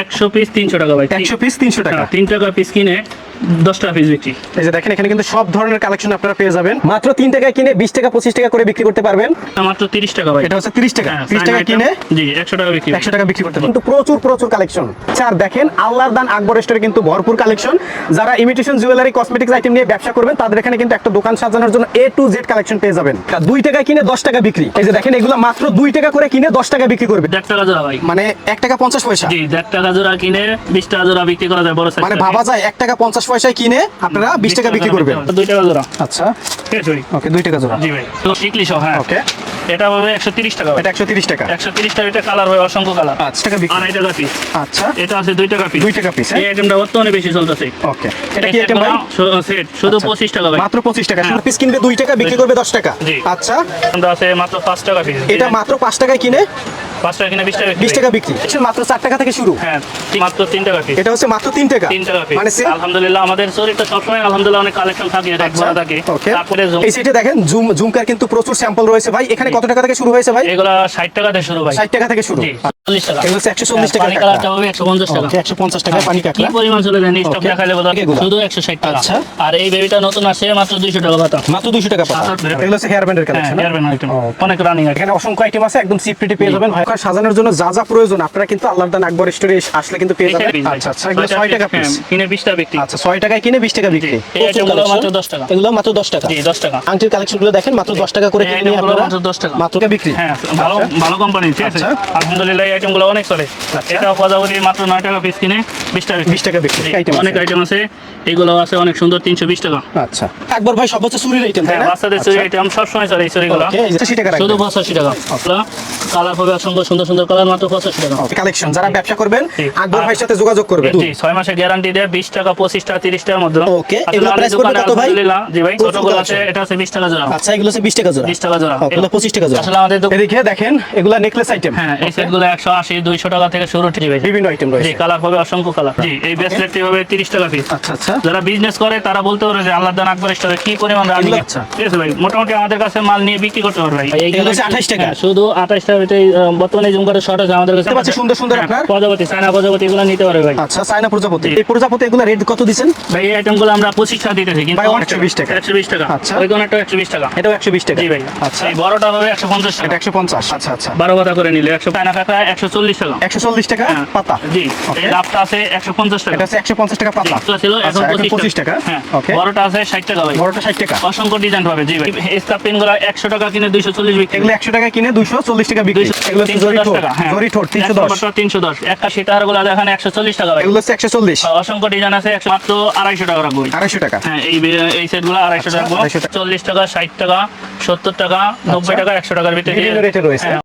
একশো পিস তিনশো টাকা ভাই। একশো পিস তিনশো টাকা। তিন টাকা পিস কিনে দশ টাকা পিস বিক্রি। এই যে দেখেন এখানে কিন্তু সব ধরনের কালেকশন আপনারা পেয়ে যাবেন। মাত্র তিন টাকায় কিনে বিশ টাকা পঁচিশ টাকা করে বিক্রি করতে পারবেন। মাত্র তিরিশ টাকা ভাই। এটা হচ্ছে তিরিশ টাকা। হ্যাঁ, তিরিশ টাকা কিনে জি একশো টাকা বিক্রি একশো টাকা বিক্রি করতে পারবেন। কিন্তু প্রচুর প্রচুর কালেকশন স্যার দেখেন আল্লাহর দান আকবর স্টোরে কিন্তু ভরপুর কালেকশন যারা ইমিটেশন জুয়েলারি কসমেটিক্স আইটেম নিয়ে ব্যবসা করবেন তাদের এখানে কিন্তু একটা দোকান সাজানোর জন্য এ টু জেড কালেকশন পেয়ে যাবেন। দুই টাকা কিনে দশ টাকা বিক্রি। এই যে দেখেন এগুলো মাত্র দুই টাকা করে কিনে দশ টাকা বিক্রি করবে। দেড় টাকা জোড়া ভাই। মানে এক টাকা পঞ্চাশ পয়সা। জি দেড় টাকা জোড়া কিনে বিশ টাকা জোড়া বিক্রি করা যায় বড় মানে ভাবা যায় এক টাকা পঞ্চাশ পয়সায় কিনে আপনারা বিশ টাকা বিক্রি করবেন। দুই টাকা জোড়া। আচ্ছা? ওকে দুই টাকা জোড়া। জি ভাই। হ্যাঁ? ওকে। এটা হবে একশো তিরিশ টাকা এটা একশো তিরিশ টাকা। একশো তিরিশ টাকা এটা কালার হয় অসংখ্য কালার। আচ্ছা টাকা বিক্রি। আড়াই টাকা পিস আচ্ছা। এটা আছে টাকা পিস টাকা হ্যাঁ? এই আইটেমটা বর্তমানে বেশি চলতেছে। ওকে। এটা কি আইটেম ভাই? সেট শুধু আচ্ছা। পঁচিশ টাকা ভাই। মাত্র পঁচিশ টাকা। হ্যাঁ। পিস কিনবে দুই টাকা বিক্রি করবে দশ টাকা। আচ্ছা। আছে মাত্র টাকা পিস এটা মাত্র টাকায় কিনে? টাকা কিনে টাকা বিশ টাকা বিক্রি। মাত্র চার টাকা থেকে শুরু? হ্যাঁ মাত্র তিন টাকা পিস এটা হচ্ছে মাত্র তিন টাকা? তিন টাকা পিস মানে আলহামদুলিল্লাহ আমাদের শরীরটা সবসময় আলহামদুলিল্লাহ অনেক কালেকশন থাকে রেট ভরা থাকে। তারপরে এই সাইডে দেখেন জুম জুমকার কিন্তু প্রচুর স্যাম্পল রয়েছে ভাই। এখানে কত টাকা থেকে শুরু হয়েছে ভাই? এগুলা ষাট টাকা থেকে শুরু ভাই। ষাট টাকা থেকে শুরু। জি চল্লিশ টাকা। এগুলো 140 টাকা পানি কালারটা হবে টাকা। কি পরিমাণ চলে স্টক দেখালে শুধু টাকা। আচ্ছা। আর এই বেবিটা নতুন মাত্র দুইশো টাকা পাতা। মাত্র দুশো টাকা পাতা। এগুলো হচ্ছে হেয়ার ব্যান্ডের হ্যাঁ কালেকশন হেয়ার ব্যান্ড item। অনেক রানিং এখানে অসংখ্য আইটেম আছে একদম পেয়ে যাবেন ভাই। সাজানোর জন্য যা যা প্রয়োজন আপনারা কিন্তু আল্লাহ দান আকবর স্টোরে আসলে কিন্তু পেয়ে যাবেন। আচ্ছা আচ্ছা এগুলো টাকা পিস হ্যাঁ, কিনে বিশ টাকা বিক্রি। আচ্ছা ছয় টাকায় কিনে বিশ টাকা বিক্রি। এই item গুলো মাত্র দশ টাকা। এগুলো মাত্র দশ টাকা। জি দশ টাকা। আংটির কালেকশনগুলো দেখেন মাত্র দশ টাকা করে কিনে আপনারা মাত্র দশ টাকা। মাত্র বিক্রি। হ্যাঁ ভালো ভালো কোম্পানি ঠিক আছে? আচ্ছা। আলহামদুলিল্লাহ এই আইটেমগুলো অনেক চলে। এটা প্রজাপতি মাত্র নয় টাকা পিস কিনে বিশ টাকা বিশ টাকা বিক্রি। আইটেম অনেক আইটেম আছে। এগুলো আছে অনেক সুন্দর তিনশো বিশ টাকা। আচ্ছা। একবার ভাই সব হচ্ছে চুরির আইটেম তাই হ্যাঁ না? বাচ্চাদের আইটেম সবসময় চলে এই চুরিগুলো। ওকে 80 টাকা শুধু পঁচাশি টাকা কালার হবে অসংখ্য সুন্দর সুন্দর কালার মাত্র পঁচাশি টাকা। কালেকশন যারা ব্যবসা করবেন আকবর ভাইয়ের সাথে যোগাযোগ করবেন। জি মাসের গ্যারান্টি দেয় বিশ টাকা পঁচিশ টাকা তিরিশ টাকার মধ্যে। ওকে, এগুলো পড়বে দোকানে কত ভাই? জি ভাই ছোটগুলো আছে। এটা আছে বিশ টাকা জোড়া। আচ্ছা এগুলো হচ্ছে বিশ টাকা জোড়া। বিশ টাকা জোড়া। এগুলো পঁচিশ টাকা জোড়া। আসলে আমাদের এদিকে দেখেন এগুলা নেকলেস আইটেম হ্যাঁ এই সেটগুলো একশো আশি দুইশো টাকা থেকে শুরু ঠিক আছে? বিভিন্ন আইটেম জি রয়েছে কালার হবে অসংখ্য কালার জি এই ব্রেসলেটটি হবে তিরিশ টাকা পিস আচ্ছা আচ্ছা। যারা বিজনেস করে তারা বলতে পারে যে আল্লাহ দান আকবর স্টোরে কি পরিমাণ রানিং? আচ্ছা ঠিক আছে ভাই মোটামুটি আমাদের কাছে মাল নিয়ে বিক্রি করতে পারবে ভাই। হচ্ছে 28 টাকা? হ্যাঁ, শুধু আঠাশ টাকা এটাই, আহ, বর্তমানে জুম করে শর্ট আছে আমাদের কাছে। সুন্দর সুন্দর হ্যাঁ, আপনার। প্রজাপতি চায়না প্রজাপতি এগুলো নিতে পারবে ভাই। আচ্ছা চায়না প্রজাপতি। এই প্রজাপতি এগুলো রেট কত দিচ্ছেন? ভাই এই আইটেমগুলো আমরা পঁচিশ টাকা দিতেছি কিন্তু ভাই, 120 টাকা। একশো বিশ টাকা। আচ্ছা। ওই কোনটা একশো বিশ টাকা। এটাও একশো বিশ টাকা। জি ভাই। আচ্ছা। এই বড়টা হবে একশো পঞ্চাশ এটা টাকা একশো পঞ্চাশ। আচ্ছা আচ্ছা। পাতা করে নিলে একশো চায়না কাঁকড়া একশো চল্লিশ টাকা। একশো চল্লিশ টাকা হ্যাঁ। পাতা। জি। লাভটা আছে একশো পঞ্চাশ টাকা। এটা হচ্ছে একশো পঞ্চাশ টাকা পাতা। ছিল এখন আচ্ছা, এখন পঁচিশ পঁচিশ টাকা। হ্যাঁ। ওকে বড়টা আছে ষাট টাকা ভাই। বড়টা ষাট টাকা। অসংখ্য ডিজাইন পাবে জি ভাই। গুলো একশো টাকা কিনে দুইশো চল্লিশ বিক্রি এগুলো একশো টাকা কিনে দুইশো চল্লিশ টাকা বিক্রি। এগুলো জরি ঠোঁট হ্যাঁ। গুলো দেখেন টাকা ভাই। এগুলো হচ্ছে একশো চল্লিশ। অসংখ্য ডিজাইন আছে মাত্র আড়াইশো টাকা রাখব। আড়াইশো টাকা। হ্যাঁ এই এই সেটগুলো আড়াইশো আচ্ছা, টাকা আড়াইশো টাকা। চল্লিশ টাকা ষাট টাকা সত্তর টাকা নব্বই টাকা একশো টাকার ভিতরে রেটে রয়েছে। হ্যাঁ,